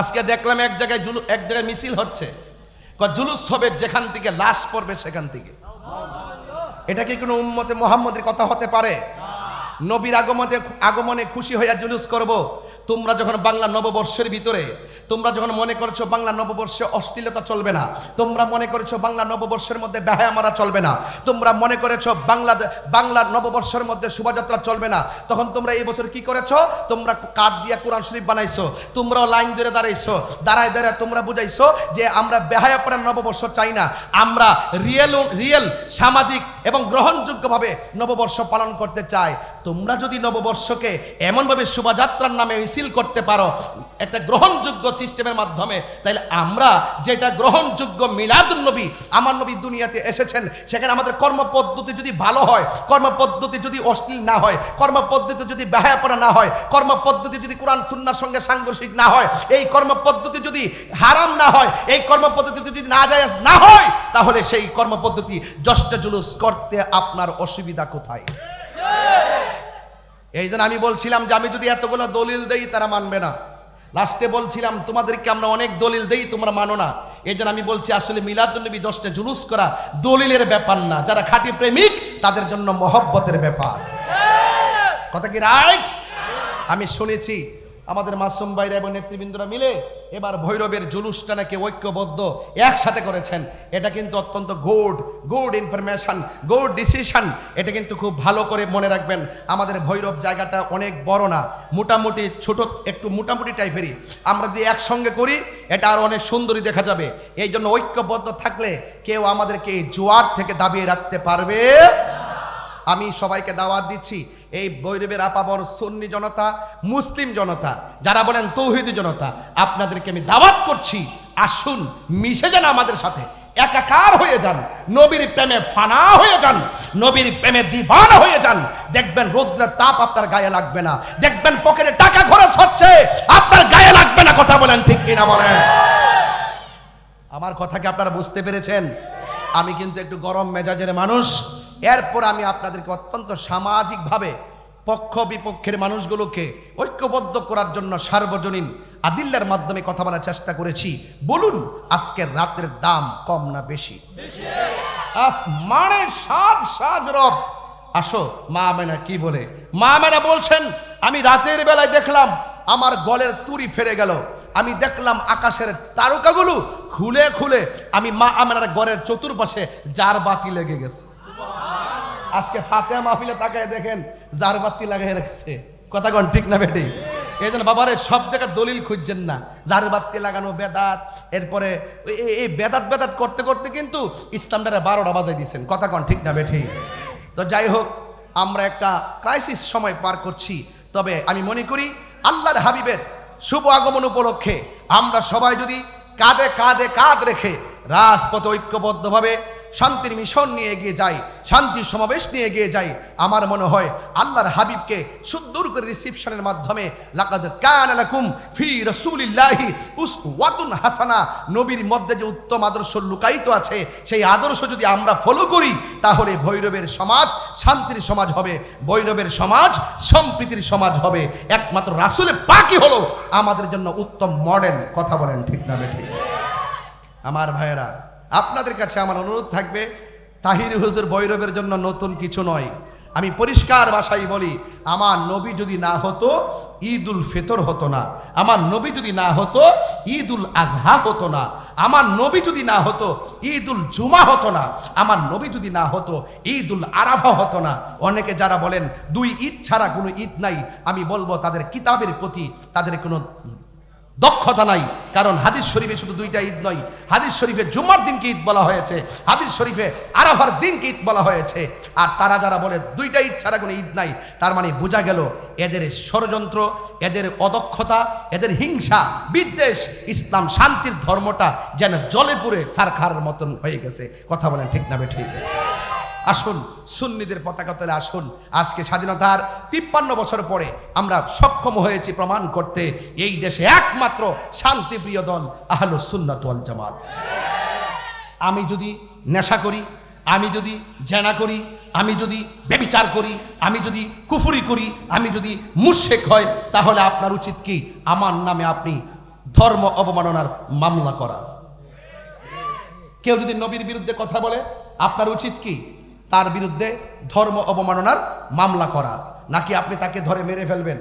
আজকে দেখলাম এক জায়গায় এক জায়গায় মিছিল হচ্ছে। জুলুস হবে যেখান থেকে, লাশ পড়বে সেখান থেকে। এটা কি কোনো উম্মতে মোহাম্মদের কথা হতে পারে? নবীর আগমনে আগমনে খুশি হইয়া জুলুস করব? তোমরা যখন বাংলা নববর্ষের ভিতরে, তোমরা যখন মনে করছ বাংলা নববর্ষে অশ্লীলতা চলবে না, তোমরা মনে করেছ বাংলা নববর্ষের মধ্যে বেহায়া মারা চলবে না, তোমরা মনে করেছ বাংলা বাংলার নববর্ষের মধ্যে শোভাযাত্রা চলবে না, তখন তোমরা এই বছর কি করেছ? তোমরা কাঠ দিয়ে কোরআন শরীফ বানাইছো, তোমরাও লাইন ধরে দাঁড়াইছো, দাঁড়ায় দাঁড়ায় তোমরা বুঝাইছো যে আমরা বেহায়াপড়ার নববর্ষ চাই না, আমরা রিয়েল রিয়েল সামাজিক এবং গ্রহণযোগ্যভাবে নববর্ষ পালন করতে চাই তোমরা যদি নববর্ষকে এমনভাবে শোভাযাত্রার নামে মিছিল করতে পারো, একটা গ্রহণযোগ্য সিস্টেমের মাধ্যমে তাহলে আমরা যেটা গ্রহণযোগ্য মিলাদুল নবী, আমার নবী দুনিয়াতে এসেছেন, সেখানে আমাদের কর্মপদ্ধতি যদি ভালো হয়, কর্মপদ্ধতি যদি অশ্লীল না হয়, কর্মপদ্ধতি যদি বেহায়াপনা না হয়, কর্মপদ্ধতি যদি কোরআন সুন্নার সঙ্গে সাংঘর্ষিক না হয়, এই কর্মপদ্ধতি যদি হারাম না হয়, এই কর্মপদ্ধতি যদি না যায় না হয়, তাহলে সেই কর্মপদ্ধতি জষ্ট জুলুস করতে আপনার অসুবিধা কোথায়? এই জন্য আমি বলছিলাম যে আমি যদি এতগুলো দলিল দেই, তারা মানবে না। লাস্টে বলছিলাম, তোমাদেরকে আমরা অনেক দলিল দেই, তোমরা মানো না। এই জন্য আমি বলছি, আসলে মিলাদুলনবী দশটা জুলুস করা দলিলের ব্যাপার না। যারা খাঁটি প্রেমিক, তাদের জন্য মহব্বতের ব্যাপার। কথা কি রাইট আমি শুনেছি আমাদের মাসুম বাইরা এবং নেতৃবৃন্দরা মিলে এবার ভৈরবের জুলুসটা নাকি ঐক্যবদ্ধ একসাথে করেছেন। এটা কিন্তু অত্যন্ত good good information good decision এটা কিন্তু খুব ভালো করে মনে রাখবেন, আমাদের ভৈরব জায়গাটা অনেক বড় না, মোটামুটি ছোট, একটু মোটামুটি টাইপেরই। আমরা যদি একসঙ্গে করি, এটা আর অনেক সুন্দরী দেখা যাবে। এই জন্য ঐক্যবদ্ধ থাকলে কেউ আমাদেরকে জোয়ার থেকে দাবিয়ে রাখতে পারবে। আমি সবাইকে দাওয়াত দিচ্ছি এই বৈরবের আপাবর সন্নি জনতা, মুসলিম জনতা, যারা বলেন তৌহিদি জনতা, আপনাদেরকে আমি দাওয়াত করছি, আসুন, মিশে যান আমাদের সাথে। একাকার হয়ে যান, নবীর প্রেমে ফানা হয়ে যান, নবীর প্রেমে দিবানা হয়ে যান। দেখবেন রৌদ্রের তাপ আপনার গায়ে লাগবে না। দেখবেন পকেটে টাকা খরচ হচ্ছে, আপনার গায়ে লাগবে না। কথা বলেন ঠিক কিনা বলেন? আমার কথা কি আপনারা বুঝতে পেরেছেন? আমি কিন্তু একটু গরম মেজাজের মানুষ। এরপর আমি আপনাদেরকে অত্যন্ত সামাজিকভাবে পক্ষ বিপক্ষের মানুষগুলোকে ঐক্যবদ্ধ করার জন্য সার্বজনীন আদিল্লার মাধ্যমে কথা বলার চেষ্টা করেছি। বলুন, আজকের রাতের দাম কম না বেশি? রব। আসো, মা আমেনা কি বলে? মা আমেনা বলছেন, আমি রাতের বেলায় দেখলাম আমার গলের তুরি ফেরে গেল। আমি দেখলাম আকাশের তারকাগুলো খুলে খুলে আমি মা আমেনার গড়ের চতুর্পাশে যার বাতি লেগে গেছে। আজকে ফাতে মাহফিলে তাকায় দেখেন জার বাতি লাগাই রেখেছে। কথা কন ঠিক না বেটি? এই জন্য বাবারে, সব জায়গায় দলিল খুঁজছেন না। জার বাতি লাগানো বেদাত, এরপরে এই- বেদাত বেদাত করতে করতে কিন্তু ইসলামটারে বারোটা বাজাই দিয়েছেন। কথা কন ঠিক না বেঠি তো যাই হোক, আমরা একটা ক্রাইসিস সময় পার করছি। তবে আমি মনে করি, আল্লাহর হাবিবের শুভ আগমন উপলক্ষে আমরা সবাই যদি কাঁধে কাঁধে কাঁধ রেখে রাজপথে ঐক্যবদ্ধভাবে শান্তির মিশন নিয়ে এগিয়ে যাই, শান্তির সমাবেশ নিয়ে এগিয়ে যাই। আমার মনে হয় আল্লাহর হাবিবকে সুন্দর করে রিসিপশনের মাধ্যমে লাকাদ কানা লাকুম ফি রাসূলিল্লাহি উসওয়াতুন হাসানা। নবীর মধ্যে যে উত্তম আদর্শ লুকায়িত আছে, সেই আদর্শ যদি আমরা ফলো করি, তাহলে ভৈরবের সমাজ শান্তির সমাজ হবে, ভৈরবের সমাজ সম্প্রীতির সমাজ হবে। একমাত্র রাসূলের পাকই হলো আমাদের জন্য উত্তম মডেল কথা বলেন ঠিক না বেঠিক? আমার ভাইয়েরা আপনাদের কাছে আমার অনুরোধ থাকবে, তাহির হুজুর বৈরবের জন্য নতুন কিছু নয়। আমি পরিষ্কার ভাষায় বলি, আমার নবী যদি না হতো ঈদ উল ফেতর হতো না। আমার নবী যদি না হতো ঈদ উল আজহা হতো না। আমার নবী যদি না হতো ঈদ উল জুমা হতো না। আমার নবী যদি না হতো ঈদ উল আরাফা হতো না। অনেকে যারা বলেন, দুই ঈদ ছাড়া কোনো ঈদ নাই। আমি বলব, তাদের কিতাবের প্রতি তাদের কোনো দক্ষতা নাই। কারণ হাদিস শরীফে শুধু দুইটা ঈদ নয়। হাদিস শরীফে জুম্মার দিনকে ঈদ বলা হয়েছে, হাদিস শরীফে আরাফার দিনকে ঈদ বলা হয়েছে। আর তারা যারা বলে দুইটা ঈদ ছাড়া কোনো ঈদ নাই, তার মানে বোঝা গেল এদের ষড়যন্ত্র, এদের অদক্ষতা, এদের হিংসা, বিদ্বেষ, ইসলাম, শান্তির ধর্মটা যেন জলে পুরে সারখার মতন হয়ে গেছে। কথা বলেন ঠিক না ঠিক? আসুন, সুন্নিদের পতাকা তলে আসুন। আজকে স্বাধীনতার তিপ্পান্ন বছর পরে আমরা সক্ষম হয়েছি প্রমাণ করতে। এই দেশে একমাত্র শান্তিপ্রিয় দল আহলো সুন্নাত ওয়াল জামাত। আমি যদি নেশা করি, আমি যদি জেনা করি, আমি যদি ব্যবিচার করি, আমি যদি কুফুরি করি, আমি যদি মুশেক হয় তাহলে আপনার উচিত কি? আমার নামে আপনি ধর্ম অবমাননার মামলা করা। কেউ যদি নবীর বিরুদ্ধে কথা বলে, আপনার উচিত কি? তার বিরুদ্ধে ধর্ম অবমাননার মামলা করা। নাকি আপনি তাকে ধরে মেরে ফেলবেন?